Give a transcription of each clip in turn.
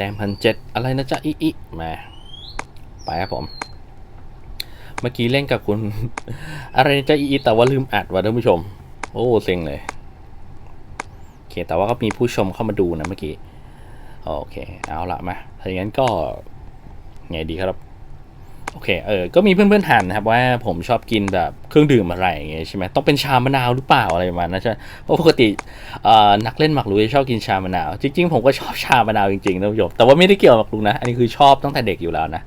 แต้มพันเจ็ดอะไรนะจ๊ะอีอีมาไปครับผม เมื่อกี้เล่นกับคุณ อะไรนะจ๊ะอีอีแต่ว่าลืมอัดว่ะท่านผู้ชม โอ้เซ็งเลยโอเคแต่ว่าก็มีผู้ชมเข้ามาดูนะเมื่อกี้โอเค เอาละมาถ้าอย่างนั้นก็ไงดีครับ โอเค เออ ก็มีเพื่อนๆถามนะครับว่าผมชอบกินแบบเครื่องดื่มอะไรอย่างเงี้ยใช่ไหมต้องเป็นชามะนาวหรือเปล่าอะไรประมาณนั้นใช่ไหมเพราะปกติเอ่อนักเล่นหมากรุกจะชอบกินชามะนาว จริง ๆ ผมก็ชอบชามะนาวจริงๆนะผู้ชมแต่ว่าไม่ได้เกี่ยวกับหมากรุกนะ อันนี้คือชอบตั้งแต่เด็กอยู่แล้วนะ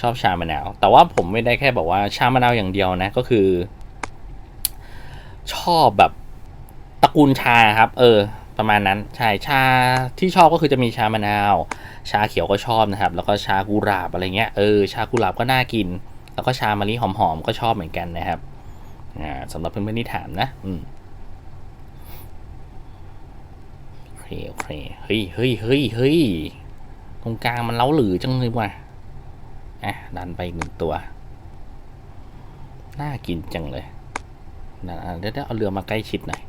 ชอบชามะนาว แต่ว่าผมไม่ได้แค่บอกว่าชามะนาวอย่างเดียวนะ ก็คือ ชอบแบบตระกูลชาครับ เออ ประมาณนั้นใช่ชาที่ชอบก็คือจะมีชามะนาว ชาเขียวก็ชอบนะครับ แล้วก็ชากุหลาบอะไรเงี้ยเออชากุหลาบก็น่ากิน แล้วก็ชามะลิหอมๆก็ชอบเหมือนกันนะครับอ่าสำหรับเพื่อนๆที่ถามนะ อืมโอเคโอเคเฮ้ยเฮ้ยเฮ้ยเฮ้ยตรงกลางมันเล้าหลือจังเลยว่ะอะดันไปหนึ่งตัว น่ากินจังเลยเดี๋ยวเอาเรือมาใกล้ชิดหน่อย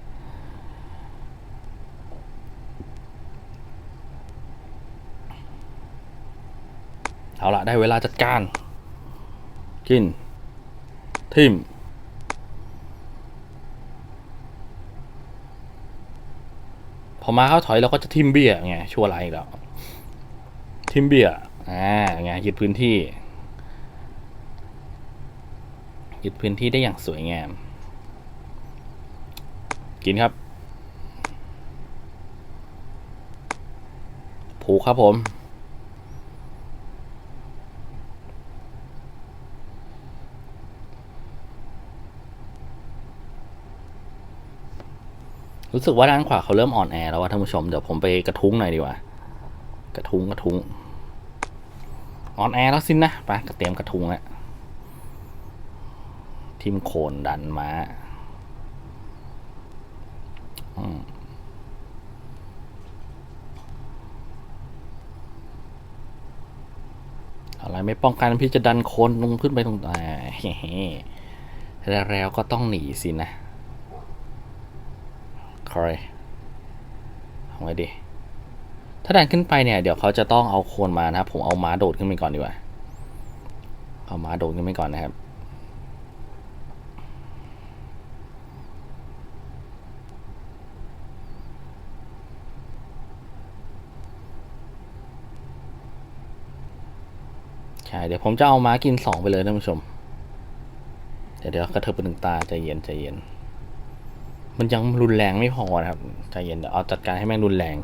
เอาละได้เวลาจัดการ กิน ทิมพอมาเข้าถอยเราก็จะทิมเบียไงชัวร์ไรอีกแล้วทิมเบียอ่าไงยึดพื้นที่ยึดพื้นที่ได้อย่างสวยงาม กินครับ ผูกครับผม รู้สึกว่าด้านขวาเขาเริ่มอ่อนแอแล้วว่าท่านผู้ชม เดี๋ยวผมไปกระทุ้งหน่อยดีกว่า กระทุ้งกระทุ้งอ่อนแอแล้วสินนะไปกระเตรียมกระทุ้งแล้วทิมโคนดันมาอืมอะไรไม่ป้องกันพี่จะดันโคนลงขึ้นไปตรงอ่าเฮ้ๆแล้วก็ต้องหนีสินะ คอยเอาไว้ดิ ถ้าดันขึ้นไปเนี่ย เดี๋ยวเขาจะต้องเอาโคนมานะครับ ผมเอาม้าโดดขึ้นไปก่อนดีกว่า เอาม้าโดดขึ้นไปก่อนนะครับ ใช่ เดี๋ยวผมจะเอาม้ากินสองไปเลยท่านผู้ชม เดี๋ยวเดี๋ยวกระเถิบไปหนึ่งตาใจเย็นใจเย็น มันยังรุนแรงไม่พอนะครับใจเย็นเดี๋ยวเอาจัดการให้แม่งรุนแรง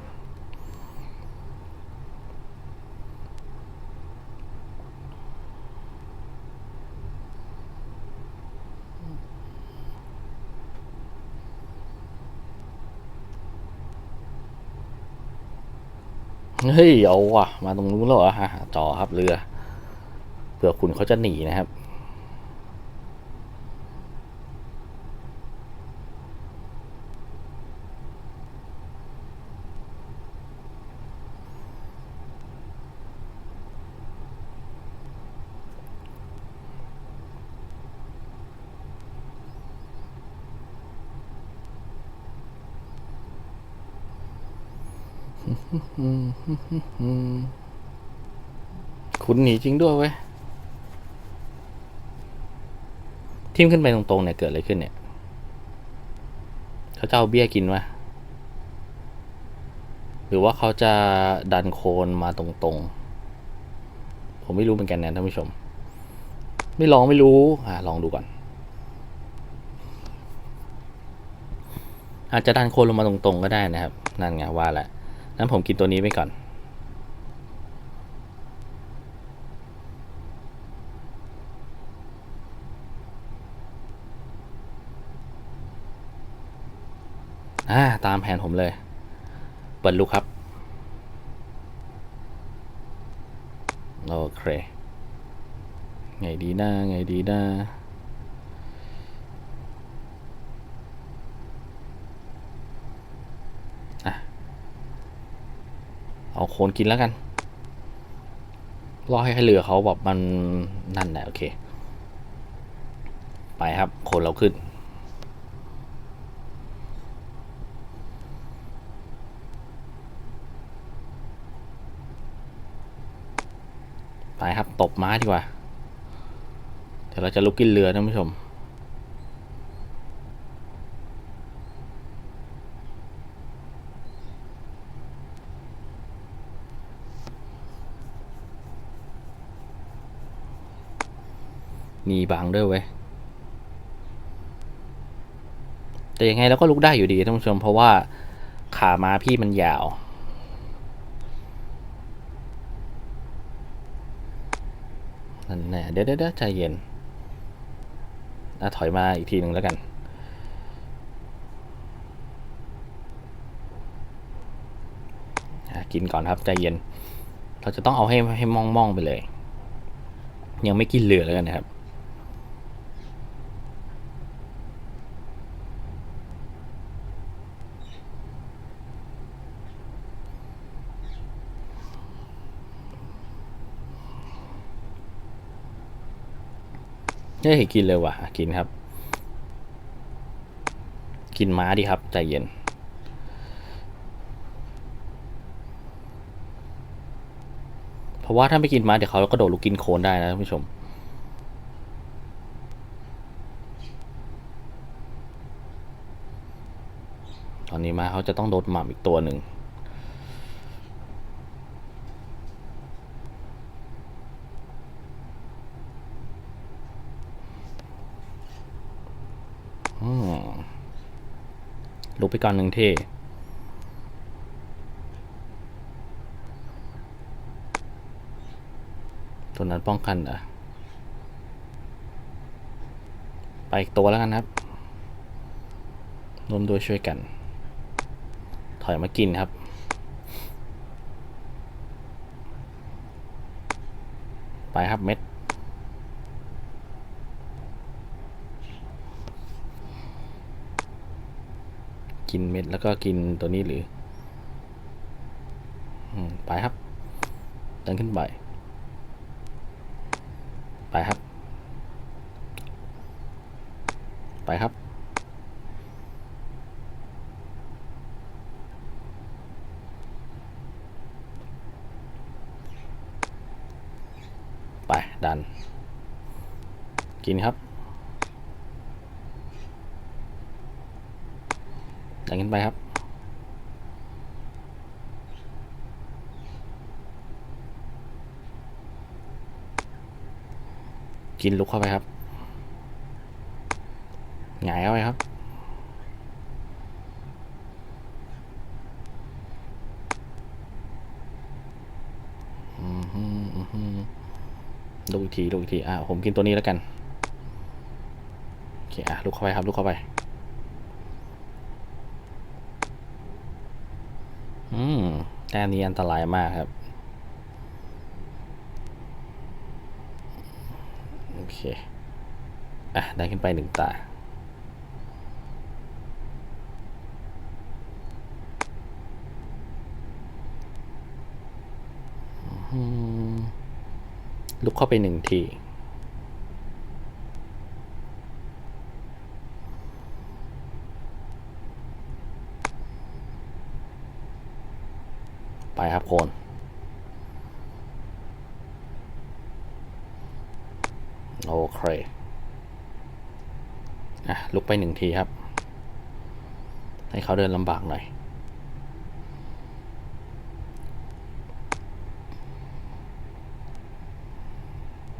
เฮ้ย เอาว่ะ มาตรงนู้นแล้วเหรอฮะต่อครับเรือเผื่อคุณเขาจะหนีนะครับ คุณหนีจริงด้วยเว้ยทิมขึ้นไปตรงๆเนี่ยเกิดอะไรขึ้นเนี่ย เขาจะเอาเบี้ยกินวะหรือว่าเขาจะดันโคนมาตรงๆ ผมไม่รู้เหมือนกันนะท่านผู้ชม ไม่ลองไม่รู้ อ่าลองดูก่อน อาจจะดันโคนลงมาตรงๆก็ได้นะครับ นั่นไงว่าแหละ นั้นผมกินตัวนี้ไปก่อน อ่า ตามแผนผมเลย เปิดลูกครับ โอเค ไงดีนะไงดีนะ เอาโคนกินแล้วกันรอให้เรือเขาแบบมันนั่นแหละโอเค ไปครับโคนเราขึ้นไปครับตบม้าดีกว่า เดี๋ยวเราจะลุกกินเรือนะผู้ชม มีบังด้วยเว้ยแต่ยังไงเราก็ลุกได้อยู่ดีท่านผู้ชมเพราะว่าขามาพี่มันยาว นั่นแน่เดี๋ยวเดี๋ยวเดี๋ยวใจเย็นอะถอยมาอีกทีหนึ่งแล้วกัน กินก่อนครับใจเย็น เราจะต้องเอาให้ให้มองมองๆไปเลย ยังไม่กินเหลือแล้วกันนะครับ เฮ้ยกินเลยว่ะกินครับ กินม้าดีครับ ใจเย็น เพราะว่าถ้าไม่กินม้าเดี๋ยวเขาก็โดดลุกกินโคลนได้นะท่านผู้ชมตอนนี้ม้าเขาจะต้องโดนหม่ำอีกตัวหนึ่ง อืมลุก ไปก่อนหนึ่งเท่ตัวนั้นป้องกันอะไปอีกตัวแล้วกันครับรวมด้วยช่วยกัน ถอยมากินครับไปครับเม็ด กินเม็ดแล้วก็กินตัวนี้หรืออไปครับเดินขึ้นไป ไปครับ ไปครับ ไปดัน กินครับ ดันขึ้นไปครับ กินลุกเข้าไปครับ หงายเข้าไปครับอืมฮึอืมฮึลุกอีกทีลุกอีกที อะ ผมกินตัวนี้แล้วกัน โอเค อะ ลุกเข้าไปครับ ลุกเข้าไป อืม แต้มนี้อันตรายมากครับ โอเค อะ ได้ขึ้นไปหนึ่งตา ลุกเข้าไปหนึ่งที ไปครับโคน โอเค อะลุกไปหนึ่งทีครับ ให้เขาเดินลำบากหน่อย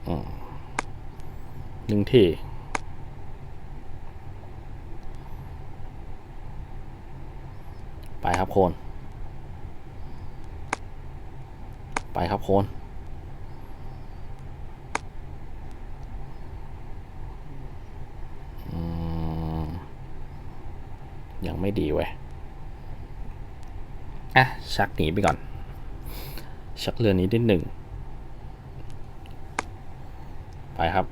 อหนึ่งทีไปครับโคน ไปครับโคน ยังไม่ดีเว้ย อะ ชักหนีไปก่อน ชักเรือนี้ได้หนึ่ง ไปครับ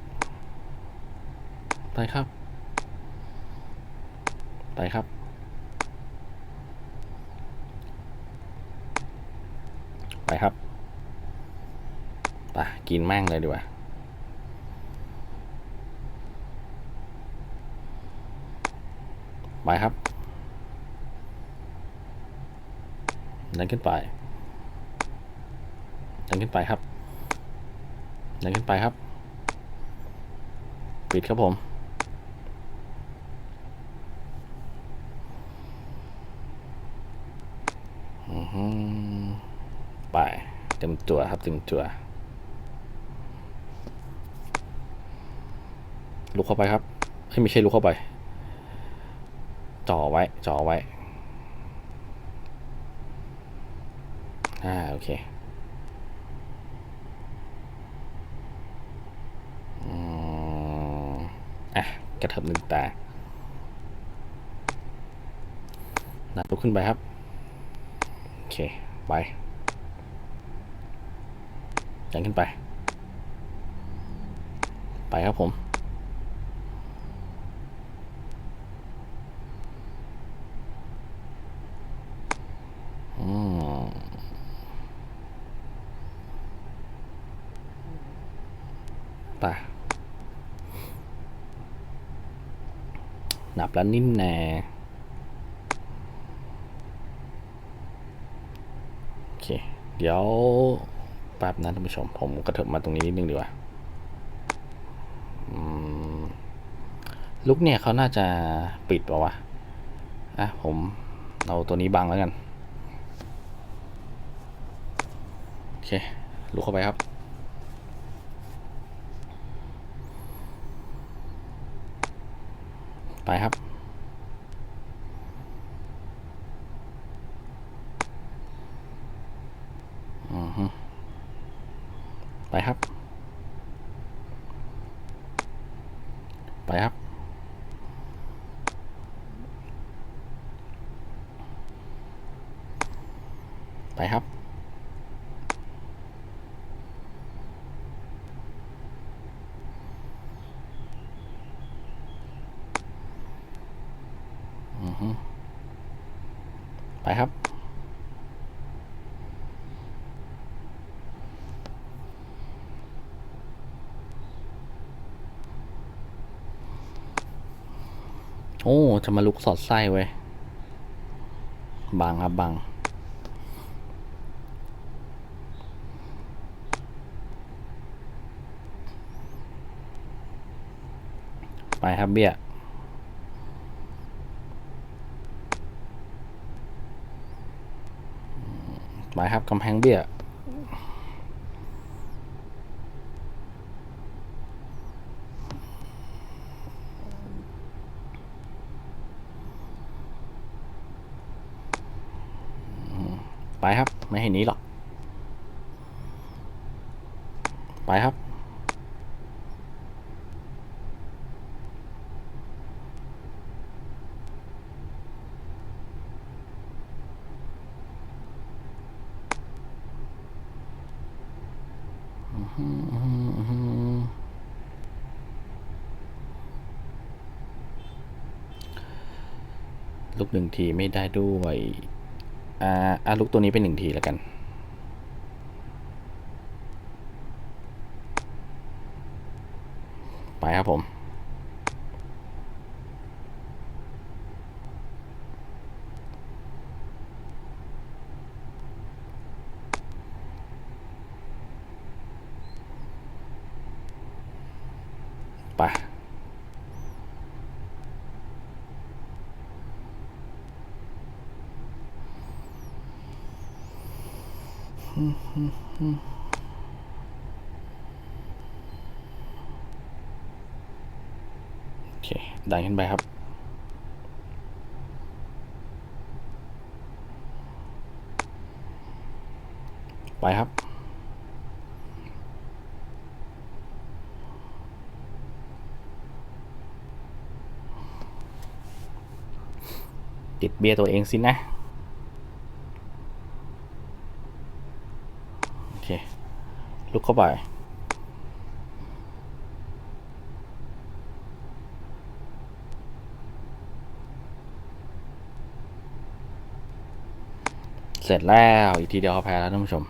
ไปครับ ไปครับ ไปครับ ไปกินแม่งเลยดีกว่าไปครับ ดันขึ้นไป ดันขึ้นไปครับ ดันขึ้นไปครับ ปิดครับผมอือฮึไปเต็มตัวครับเต็มตัว ลุกเข้าไปครับเฮ้ไม่ใช่ลุกเข้าไป จ่อไว้ จ่อไว้ อ่าโอเคอะกระเถิบหนึ่งตานัดลุกขึ้นไปครับ โอเค ไปยันขึ้นไป ไปครับผม อืมไป นับแล้วนิ่มแน่โอเค เดี๋ยวแป๊บนะท่านผู้ชม ผมกระเถิบมาตรงนี้นิดนึงดีกว่าลุกเนี่ยเขาน่าจะปิดป่าวะ อะ ผมเอาตัวนี้บังแล้วกัน โอเค ลุกเข้าไปครับ ไปครับอือฮึไปครับ ไปครับ ไปครับ อือฮึ ไปครับ โอ้ จะมาลุกสอดไส้เว้ยบังครับบังไปครับเบี้ย ไปครับกำแพงเบี้ยไปครับ ไม่ให้หนีหรอก ไปครับ ลุกหนึ่งทีไม่ได้ด้วยอ่าอ่าลุกตัวนี้เป็นหนึ่งทีแล้วกันไปครับผม ไป โอ เคดันขึ้นไปครับ ไปครับติดเบียร์ตัวเองสินะ โอเค ลุกเข้าไป เสร็จแล้ว อีกทีเดียวแพ้แล้วท่านผู้ชม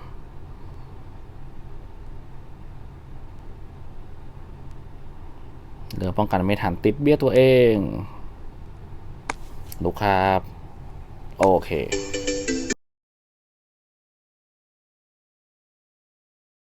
เหลือป้องกันไม่ทันติดเบี้ยตัวเอง ลูกครับ โอเค